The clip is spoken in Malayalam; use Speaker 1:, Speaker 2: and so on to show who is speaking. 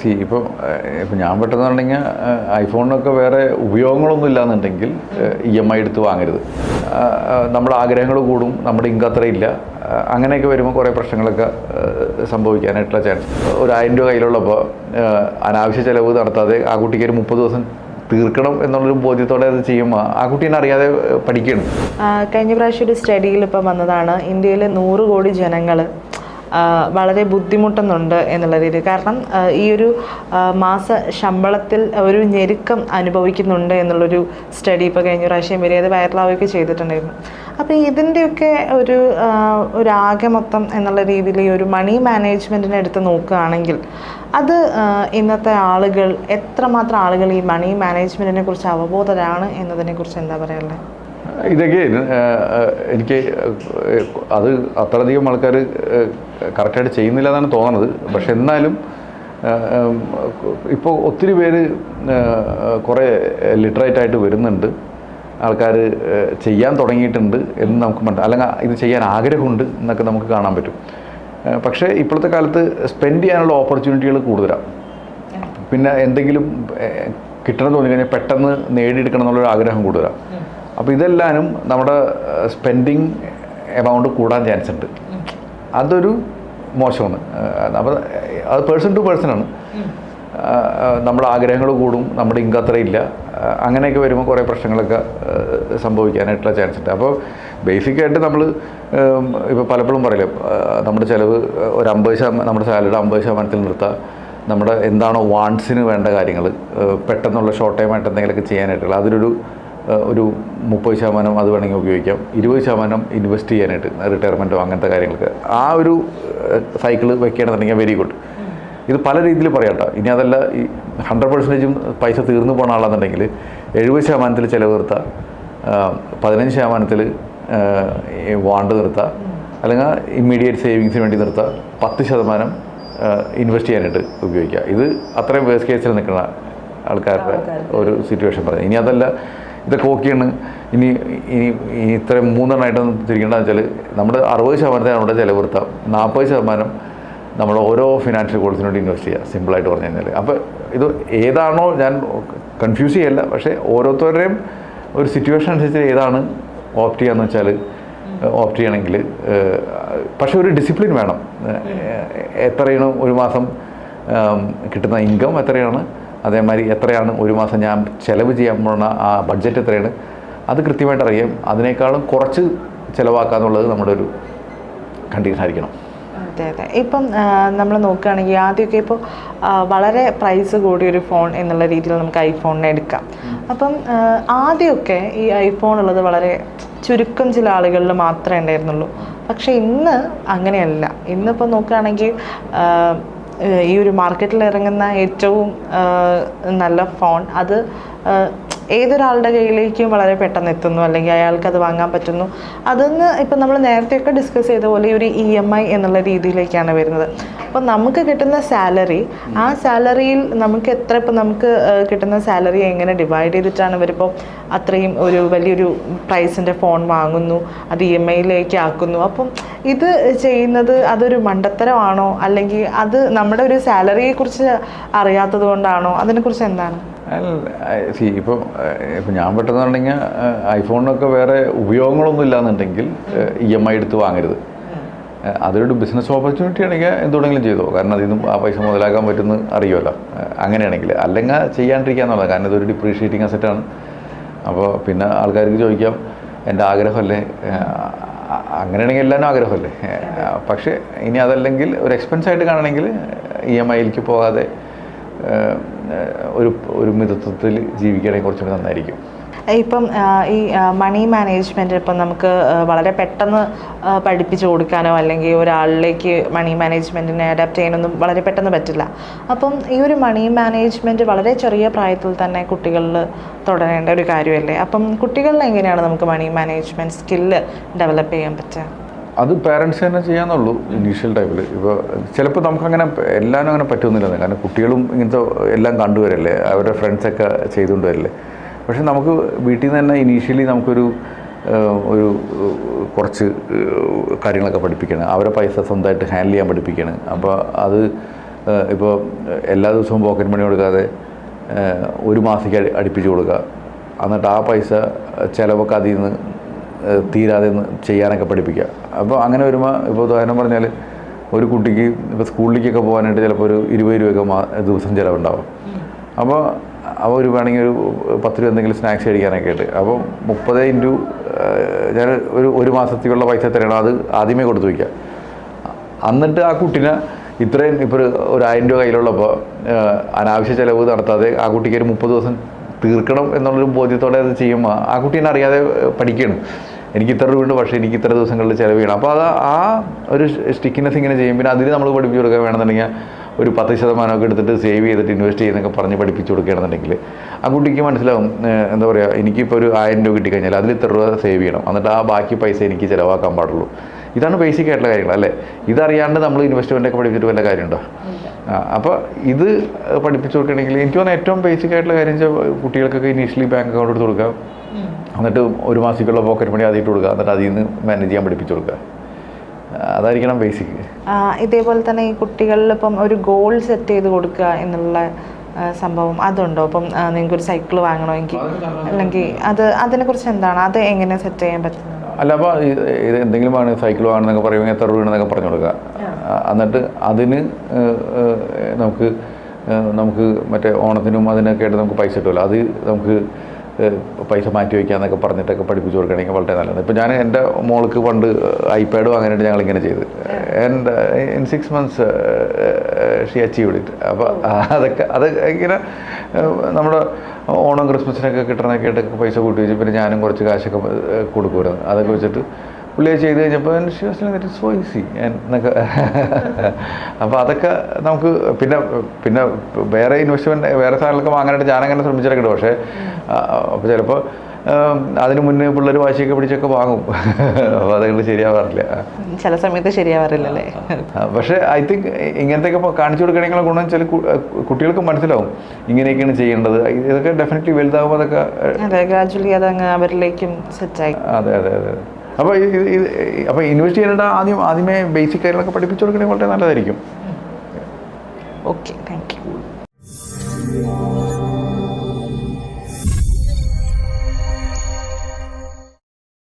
Speaker 1: സി ഇപ്പം ഇപ്പം ഞാൻ പെട്ടെന്നുണ്ടെങ്കിൽ ഐഫോണിനൊക്കെ വേറെ ഉപയോഗങ്ങളൊന്നും ഇല്ലാന്നുണ്ടെങ്കിൽ ഇ എം ഐ എടുത്ത് വാങ്ങരുത്. നമ്മുടെ ആഗ്രഹങ്ങൾ കൂടും നമ്മുടെ ഇൻകം അത്രയില്ല അങ്ങനെയൊക്കെ വരുമ്പോൾ കുറേ പ്രശ്നങ്ങളൊക്കെ സംഭവിക്കാനായിട്ടുള്ള ചാൻസ് ഒരു ആയിരം രൂപ കയ്യിലുള്ളപ്പോൾ അനാവശ്യ ചിലവ് നടത്താതെ ആ കുട്ടിക്ക് ഒരു മുപ്പത് ദിവസം തീർക്കണം എന്നുള്ളൊരു ബോധ്യത്തോടെ അത് ചെയ്യുമ്പോൾ ആ കുട്ടീനെ അറിയാതെ
Speaker 2: പഠിക്കണം കഴിഞ്ഞ പ്രാവശ്യം ഒരു സ്റ്റഡിയിൽ ഇപ്പം വന്നതാണ്. ഇന്ത്യയിലെ നൂറ് കോടി ജനങ്ങൾ വളരെ ബുദ്ധിമുട്ടുന്നുണ്ട് എന്നുള്ള രീതിയിൽ. കാരണം ഈ ഒരു മാസ ശമ്പളത്തിൽ ഒരു ഞെരുക്കം അനുഭവിക്കുന്നുണ്ട് എന്നുള്ളൊരു സ്റ്റഡി ഇപ്പോൾ കഴിഞ്ഞ പ്രാവശ്യം വരെ അത് വൈറലാവുകയൊക്കെ ചെയ്തിട്ടുണ്ടായിരുന്നു. അപ്പോൾ ഇതിന്റെയൊക്കെ ഒരു ഒരു ആകെ മൊത്തം എന്നുള്ള രീതിയിൽ ഈ ഒരു മണി മാനേജ്മെന്റിനെ എടുത്ത് നോക്കുകയാണെങ്കിൽ അത് ഇന്നത്തെ ആളുകൾ എത്രമാത്രം ആളുകൾ ഈ മണി മാനേജ്മെന്റിനെ കുറിച്ച് അവബോധരാണ് എന്നതിനെക്കുറിച്ച് എന്താ പറയാനുള്ളത്?
Speaker 1: ഇതൊക്കെ എനിക്ക് അത് അത്രയധികം ആൾക്കാർ കറക്റ്റായിട്ട് ചെയ്യുന്നില്ല എന്നാണ് തോന്നുന്നത് പക്ഷെ എന്നാലും ഇപ്പോൾ ഒത്തിരി പേര് കുറേ ലിറ്ററേറ്റ് ആയിട്ട് വരുന്നുണ്ട് ആൾക്കാർ ചെയ്യാൻ തുടങ്ങിയിട്ടുണ്ട് എന്ന് നമുക്ക് മനസ്സിലാക്കാം അല്ലെങ്കിൽ ഇത് ചെയ്യാൻ ആഗ്രഹമുണ്ട് എന്നൊക്കെ നമുക്ക് കാണാൻ പറ്റും. പക്ഷേ ഇപ്പോഴത്തെ കാലത്ത് സ്പെൻഡ് ചെയ്യാനുള്ള ഓപ്പർച്യൂണിറ്റികൾ കൂടുതലാണ് പിന്നെ എന്തെങ്കിലും കിട്ടണം തോന്നി കഴിഞ്ഞാൽ പെട്ടെന്ന് നേടിയെടുക്കണം എന്നുള്ളൊരു ആഗ്രഹം കൂടുതലാണ് അപ്പോൾ ഇതെല്ലാനും നമ്മുടെ സ്പെൻഡിങ് എമൗണ്ട് കൂടാൻ ചാൻസ് ഉണ്ട്. അതൊരു മോശമാണ്. അപ്പോൾ അത് പേഴ്സൺ ടു പേഴ്സൺ ആണ്. നമ്മുടെ ആഗ്രഹങ്ങൾ കൂടും നമ്മുടെ ഇൻകം അത്രയില്ല അങ്ങനെയൊക്കെ വരുമ്പോൾ കുറേ പ്രശ്നങ്ങളൊക്കെ സംഭവിക്കാനായിട്ടുള്ള ചാൻസ് ഉണ്ട്. അപ്പോൾ ബേസിക്കായിട്ട് നമ്മൾ ഇപ്പോൾ പലപ്പോഴും പറയില്ലേ നമ്മുടെ ചിലവ് ഒരു അമ്പത് ശതമാനം നമ്മുടെ സാലറിയുടെ അമ്പത് ശതമാനത്തിൽ നിർത്താം. നമ്മുടെ എന്താണോ വാൺസിന് വേണ്ട കാര്യങ്ങൾ പെട്ടെന്നുള്ള ഷോർട്ട് ടൈം ആയിട്ട് എന്തെങ്കിലുമൊക്കെ ചെയ്യാനായിട്ടുള്ള അതിലൊരു ഒരു മുപ്പത് ശതമാനം അത് വേണമെങ്കിൽ ഉപയോഗിക്കാം. ഇരുപത് ശതമാനം ഇൻവെസ്റ്റ് ചെയ്യാനായിട്ട് റിട്ടയർമെന്റോ അങ്ങനത്തെ കാര്യങ്ങൾക്ക് ആ ഒരു സൈക്കിൾ വെക്കുകയാണെന്നുണ്ടെങ്കിൽ വെരി ഗുഡ് ഇത് പല രീതിയിൽ പറയാം കേട്ടോ. ഇനി അതല്ല ഈ ഹൺഡ്രഡ് പെർസെന്റേജും പൈസ തീർന്നു പോകുന്ന ആളാണെന്നുണ്ടെങ്കിൽ എഴുപത് ശതമാനത്തിൽ ചിലവ് നിർത്താം പതിനഞ്ച് ശതമാനത്തിൽ വാണ്ട് നിർത്താം അല്ലെങ്കിൽ ഇമ്മീഡിയറ്റ് സേവിങ്സിന് വേണ്ടി നിർത്താം പത്ത് ശതമാനം ഇൻവെസ്റ്റ് ചെയ്യാനായിട്ട് ഉപയോഗിക്കുക ഇത് അത്രയും വേസ്റ്റ് കേസിൽ നിൽക്കുന്ന ആൾക്കാരുടെ ഒരു സിറ്റുവേഷൻ പറയുന്നത് ഇനി അതല്ല ഇതൊക്കെ ഓക്കെയാണ്. ഇനി ഇനി ഇത്രയും മൂന്നെണ്ണമായിട്ടൊന്നും തിരിക്കേണ്ടതെന്ന് വെച്ചാൽ നമ്മുടെ അറുപത് ശതമാനത്തിന് നമ്മുടെ ചിലവ് നിർത്താം നാൽപ്പത് ശതമാനം നമ്മൾ ഓരോ ഫിനാൻഷ്യൽ കോഴ്സിന് വേണ്ടി ഇൻവെസ്റ്റ് ചെയ്യുക സിമ്പിളായിട്ട് പറഞ്ഞു കഴിഞ്ഞാൽ അപ്പോൾ ഇത് ഏതാണോ ഞാൻ കൺഫ്യൂസ് ചെയ്യല്ല. പക്ഷേ ഓരോരുത്തരുടെയും ഒരു സിറ്റുവേഷൻ അനുസരിച്ച് ഏതാണ് ഓപ്റ്റ് ചെയ്യാന്ന് വെച്ചാൽ ഓപ്റ്റ് ചെയ്യണമെങ്കിൽ പക്ഷേ ഒരു ഡിസിപ്ലിൻ വേണം. എത്രയാണ് ഒരു മാസം കിട്ടുന്ന ഇൻകം എത്രയാണ് അതേമാതിരി എത്രയാണ് ഒരു മാസം ഞാൻ ചിലവ് ചെയ്യാൻ പോകുന്ന ആ ബഡ്ജറ്റ് എത്രയാണ് അത് കൃത്യമായിട്ട് അറിയാം. അതിനേക്കാളും കുറച്ച് ചിലവാക്കാന്നുള്ളത് നമ്മുടെ ഒരു കണ്ടീഷൻ ആയിരിക്കണം.
Speaker 2: അതെ അതെ. ഇപ്പം നമ്മൾ നോക്കുകയാണെങ്കിൽ ആദ്യമൊക്കെ ഇപ്പോൾ വളരെ പ്രൈസ് കൂടിയ ഒരു ഫോൺ എന്നുള്ള രീതിയിൽ നമുക്ക് ഐഫോണിനെ എടുക്കാം. അപ്പം ആദ്യമൊക്കെ ഈ ഐഫോൺ ഉള്ളത് വളരെ ചുരുക്കം ചില ആളുകളിൽ മാത്രമേ ഉണ്ടായിരുന്നുള്ളൂ. പക്ഷേ ഇന്ന് അങ്ങനെയല്ല. ഇന്നിപ്പോൾ നോക്കുകയാണെങ്കിൽ ഈ ഒരു മാർക്കറ്റിൽ ഇറങ്ങുന്ന ഏറ്റവും നല്ല ഫോൺ അത് ഏതൊരാളുടെ കയ്യിലേക്കും വളരെ പെട്ടെന്ന് എത്തുന്നു അല്ലെങ്കിൽ അയാൾക്ക് അത് വാങ്ങാൻ പറ്റുന്നു. അതൊന്ന് ഇപ്പം നമ്മൾ നേരത്തെയൊക്കെ ഡിസ്കസ് ചെയ്ത പോലെ ഒരു ഇ എം ഐ എന്നുള്ള രീതിയിലേക്കാണ് വരുന്നത്. അപ്പം നമുക്ക് കിട്ടുന്ന സാലറി ആ സാലറിയിൽ നമുക്ക് എത്ര ഇപ്പം നമുക്ക് കിട്ടുന്ന സാലറി എങ്ങനെ ഡിവൈഡ് ചെയ്തിട്ടാണ് ഇവരിപ്പോൾ അത്രയും ഒരു വലിയൊരു പ്രൈസിന്റെ ഫോൺ വാങ്ങുന്നു അത് ഇ എം ഐയിലേക്ക് ആക്കുന്നു. അപ്പം ഇത് ചെയ്യുന്നത് അതൊരു മണ്ടത്തരമാണോ? അല്ലെങ്കിൽ അത് നമ്മുടെ ഒരു സാലറിയെക്കുറിച്ച് അറിയാത്തത് കൊണ്ടാണോ? അതിനെക്കുറിച്ച് എന്താണ്?
Speaker 1: സി ഇപ്പം ഇപ്പോൾ ഞാൻ പെട്ടെന്നുണ്ടെങ്കിൽ ഐഫോണിനൊക്കെ വേറെ ഉപയോഗങ്ങളൊന്നും ഇല്ലാന്നുണ്ടെങ്കിൽ ഇ എം ഐ എടുത്ത് വാങ്ങരുത്. അതൊരു ബിസിനസ് ഓപ്പർച്യൂണിറ്റി ആണെങ്കിൽ എന്തുകൊണ്ടെങ്കിലും ചെയ്തോ. കാരണം അതിൽ നിന്നും ആ പൈസ മുതലാക്കാൻ പറ്റുമെന്ന് അറിയുമല്ലോ. അങ്ങനെയാണെങ്കിൽ അല്ലെങ്കിൽ ചെയ്യാണ്ടിരിക്കുക എന്നുള്ളത് കാരണം ഇതൊരു ഡിപ്രീഷിയേറ്റിംഗ് അസറ്റാണ് അപ്പോൾ പിന്നെ ആൾക്കാർക്ക് ചോദിക്കാം എന്റെ ആഗ്രഹമല്ലേ? അങ്ങനെയാണെങ്കിൽ എല്ലാവരും ആഗ്രഹമല്ലേ? പക്ഷേ ഇനി അതല്ലെങ്കിൽ ഒരു എക്സ്പെൻസായിട്ട് കാണണമെങ്കിൽ ഇ എം ഐയിലേക്ക് പോകാതെ ഒരു ഒരു മിതത്വത്തിൽ ജീവിക്കുകയാണെങ്കിൽ കുറച്ചുകൂടി നന്നായിരിക്കും.
Speaker 2: ഇപ്പം ഈ മണി മാനേജ്മെന്റ് ഇപ്പം നമുക്ക് വളരെ പെട്ടെന്ന് പഠിപ്പിച്ചു കൊടുക്കാനോ അല്ലെങ്കിൽ ഒരാളിലേക്ക് മണി മാനേജ്മെന്റിനെ അഡാപ്റ്റ് ചെയ്യാനൊന്നും വളരെ പെട്ടെന്ന് പറ്റില്ല. അപ്പം ഈ ഒരു മണി മാനേജ്മെന്റ് വളരെ ചെറിയ പ്രായത്തിൽ തന്നെ കുട്ടികളിൽ തുടരേണ്ട ഒരു കാര്യമല്ലേ? അപ്പം കുട്ടികളിൽ എങ്ങനെയാണ് നമുക്ക് മണി മാനേജ്മെന്റ് സ്കില്ല് ഡെവലപ്പ് ചെയ്യാൻ പറ്റുക?
Speaker 1: അത് പേരൻസ് തന്നെ ചെയ്യാന്നുള്ളൂ ഇനീഷ്യൽ ടൈമിൽ ഇപ്പോൾ ചിലപ്പോൾ നമുക്കങ്ങനെ എല്ലാവരും അങ്ങനെ പറ്റുന്നില്ല കാരണം കുട്ടികളും ഇങ്ങനത്തെ എല്ലാം കണ്ടുവരല്ലേ? അവരുടെ ഫ്രണ്ട്സൊക്കെ ചെയ്തുകൊണ്ട് വരില്ലേ പക്ഷെ നമുക്ക് വീട്ടിൽ നിന്ന് തന്നെ ഇനീഷ്യലി നമുക്കൊരു ഒരു കുറച്ച് കാര്യങ്ങളൊക്കെ പഠിപ്പിക്കണം. അവരെ പൈസ സ്വന്തമായിട്ട് ഹാൻഡിൽ ചെയ്യാൻ പഠിപ്പിക്കണം. അപ്പോൾ അത് ഇപ്പോൾ എല്ലാ ദിവസവും പോക്കറ്റ് മണി കൊടുക്കാതെ ഒരു മാസത്തേക്ക് അടി- അടുപ്പിച്ച് കൊടുക്കുക. എന്നിട്ട് ആ പൈസ ചിലവൊക്കെ അതിൽ നിന്ന് തീരാതെ ചെയ്യാനൊക്കെ പഠിപ്പിക്കുക. അപ്പോൾ അങ്ങനെ വരുമ്പോൾ ഇപ്പോൾ ഉദാഹരണം പറഞ്ഞാൽ ഒരു കുട്ടിക്ക് ഇപ്പോൾ സ്കൂളിലേക്കൊക്കെ പോകാനായിട്ട് ചിലപ്പോൾ ഒരു ഇരുപത് രൂപയൊക്കെ മാ ദിവസം ചിലവുണ്ടാവും. അപ്പോൾ അപ്പോൾ ഒരു വേണമെങ്കിൽ ഒരു പത്ത് രൂപ എന്തെങ്കിലും സ്നാക്സ് കഴിക്കാനൊക്കെ ആയിട്ട്. അപ്പോൾ മുപ്പത് ഇന്റു ഞാൻ ഒരു ഒരു മാസത്തേക്കുള്ള പൈസ തരണം അത് ആദ്യമേ കൊടുത്തു വയ്ക്കുക. എന്നിട്ട് ആ കുട്ടീനെ ഇത്രയും ഇപ്പോൾ ഒരു ആയിരം രൂപ കയ്യിലുള്ളപ്പോൾ അനാവശ്യ ചിലവ് നടത്താതെ ആ കുട്ടിക്ക് ഒരു മുപ്പത് ദിവസം തീർക്കണം എന്നുള്ളൊരു ബോധ്യത്തോടെ അത് ചെയ്യുമ്പോൾ ആ കുട്ടീനെ അറിയാതെ പഠിക്കണം. എനിക്ക് ഇത്ര രൂപയുണ്ട് പക്ഷേ എനിക്ക് ഇത്ര ദിവസങ്ങളിൽ ചിലവ് ചെയ്യണം. അപ്പോൾ അത് ആ ഒരു സ്റ്റിക്കിനെസ് ഇങ്ങനെ ചെയ്യും. പിന്നെ അതിന് നമ്മൾ പഠിപ്പിച്ചു കൊടുക്കാൻ വേണമെന്നുണ്ടെങ്കിൽ ഒരു പത്ത് ശതമാനമൊക്കെ എടുത്തിട്ട് സേവ് ചെയ്തിട്ട് ഇൻവെസ്റ്റ് ചെയ്യുന്നൊക്കെ പറഞ്ഞ് പഠിപ്പിച്ചു കൊടുക്കുകയാണെന്നുണ്ടെങ്കിൽ ആ കുട്ടിക്ക് മനസ്സിലാവും എന്താ പറയുക എനിക്കിപ്പോൾ ഒരു ആയിരം രൂപ കിട്ടിക്കഴിഞ്ഞാൽ അതിൽ ഇത്ര രൂപ സേവ് ചെയ്യണം. എന്നിട്ട് ആ ബാക്കി പൈസ എനിക്ക് ചിലവാക്കാൻ പാടുള്ളൂ. ഇതാണ് ബേസിക് ആയിട്ടുള്ള കാര്യങ്ങൾ അല്ലേ? ഇതറിയാണ്ട് നമ്മൾ ഇൻവെസ്റ്റ്മെന്റ് ഒക്കെ പഠിപ്പിച്ചിട്ട് വല്ല കാര്യമുണ്ടോ? ആ, അപ്പോൾ ഇത് പഠിപ്പിച്ചു കൊടുക്കണമെങ്കിൽ എനിക്ക് തോന്നുന്നു ഏറ്റവും ബേസിക് ആയിട്ടുള്ള കാര്യം വെച്ചാൽ കുട്ടികൾക്കൊക്കെ ഇനീഷ്യലി ബാങ്ക് അക്കൗണ്ട് എടുത്ത് കൊടുക്കുക. എന്നിട്ട് ഒരു മാസത്തേക്കുള്ള പോക്കറ്റ് മണി അതിട്ട് കൊടുക്കുക. എന്നിട്ട് അതിൽ നിന്ന് മാനേജ് ചെയ്യാൻ പഠിപ്പിച്ചു കൊടുക്കുക. അതായിരിക്കണം ബേസിക്
Speaker 2: ഇതേപോലെ തന്നെ ഈ കുട്ടികളിൽ ഇപ്പം ഒരു ഗോൾ സെറ്റ് ചെയ്ത് കൊടുക്കുക എന്നുള്ള സംഭവം അതുണ്ടോ? ഇപ്പം നിങ്ങൾക്ക് ഒരു സൈക്കിൾ വാങ്ങണമെങ്കിൽ അല്ലെങ്കിൽ അത് അതിനെക്കുറിച്ച് എന്താണ്? അത് എങ്ങനെ സെറ്റ് ചെയ്യാൻ പറ്റുന്നത്?
Speaker 1: അല്ല അപ്പോൾ ഇത് എന്തെങ്കിലും വേണം സൈക്കിൾ വാങ്ങണമെന്നൊക്കെ പറയുമ്പോൾ എത്ര രൂപയാണെന്നൊക്കെ പറഞ്ഞു കൊടുക്കുക. എന്നിട്ട് അതിന് നമുക്ക് നമുക്ക് മറ്റേ ഓണത്തിനും അതിനൊക്കെ ആയിട്ട് നമുക്ക് പൈസ കിട്ടുമല്ലോ. അത് നമുക്ക് പൈസ മാറ്റി വയ്ക്കാന്നൊക്കെ പറഞ്ഞിട്ടൊക്കെ പഠിപ്പിച്ചു കൊടുക്കുകയാണെങ്കിൽ വളരെ നല്ലതാണ്. ഇപ്പോൾ ഞാൻ എന്റെ മോൾക്ക് പണ്ട് ഐപാഡ് വാങ്ങാനായിട്ട് ഞങ്ങൾ ഇങ്ങനെ ചെയ്ത് and in six months she achieve it അപ്പോൾ അതൊക്കെ അത് ഇങ്ങനെ നമ്മുടെ ഓണം ക്രിസ്മസിനൊക്കെ കിട്ടണൊക്കെ ആയിട്ടൊക്കെ പൈസ കൂട്ടി വെച്ച് പിന്നെ ഞാനും കുറച്ച് കാശൊക്കെ കൊടുക്കുമായിരുന്നു. അതൊക്കെ വെച്ചിട്ട് പുള്ളി അത് ചെയ്ത് കഴിഞ്ഞപ്പോൾ ഇറ്റ് സോ ഈസി എന്നൊക്കെ. അപ്പോൾ അതൊക്കെ നമുക്ക് പിന്നെ പിന്നെ വേറെ ഇൻവെസ്റ്റ്മെന്റ് വേറെ സാധനങ്ങളൊക്കെ വാങ്ങാനായിട്ട് ഞാനങ്ങനെ ശ്രമിച്ചിട്ടൊക്കെ ഉണ്ട് പക്ഷേ അപ്പോൾ ചിലപ്പോൾ അതിന് മുന്നേ പിള്ളേർ വാശിയൊക്കെ പിടിച്ചൊക്കെ വാങ്ങും. അപ്പോൾ അതുകൊണ്ട് ശരിയാവാറില്ല.
Speaker 2: ചില സമയത്ത് ശരിയാവാറില്ലല്ലേ?
Speaker 1: പക്ഷേ ഐ തിങ്ക് ഇങ്ങനത്തെയൊക്കെ കാണിച്ചു കൊടുക്കണമെങ്കിൽ ഗുണം ചില കുട്ടികൾക്കും മനസ്സിലാവും. ഇങ്ങനെയൊക്കെയാണ് ചെയ്യേണ്ടത്. ഇതൊക്കെ ഡെഫിനറ്റ്ലി വലുതാകുമ്പോൾ അതൊക്കെ
Speaker 2: അതെ ഗ്രാജുവലി അതങ്ങ് അവരിലേക്കും സെറ്റായി
Speaker 1: അതെ അതെ അതെ. അപ്പോൾ ഇത് അപ്പോൾ ഇൻവെസ്റ്റ് ചെയ്യേണ്ട ആദ്യം ആദ്യമേ ബേസിക് കാര്യങ്ങളൊക്കെ പഠിപ്പിച്ചു കൊടുക്കണമെങ്കിൽ വളരെ നല്ലതായിരിക്കും.
Speaker 2: Okay thank you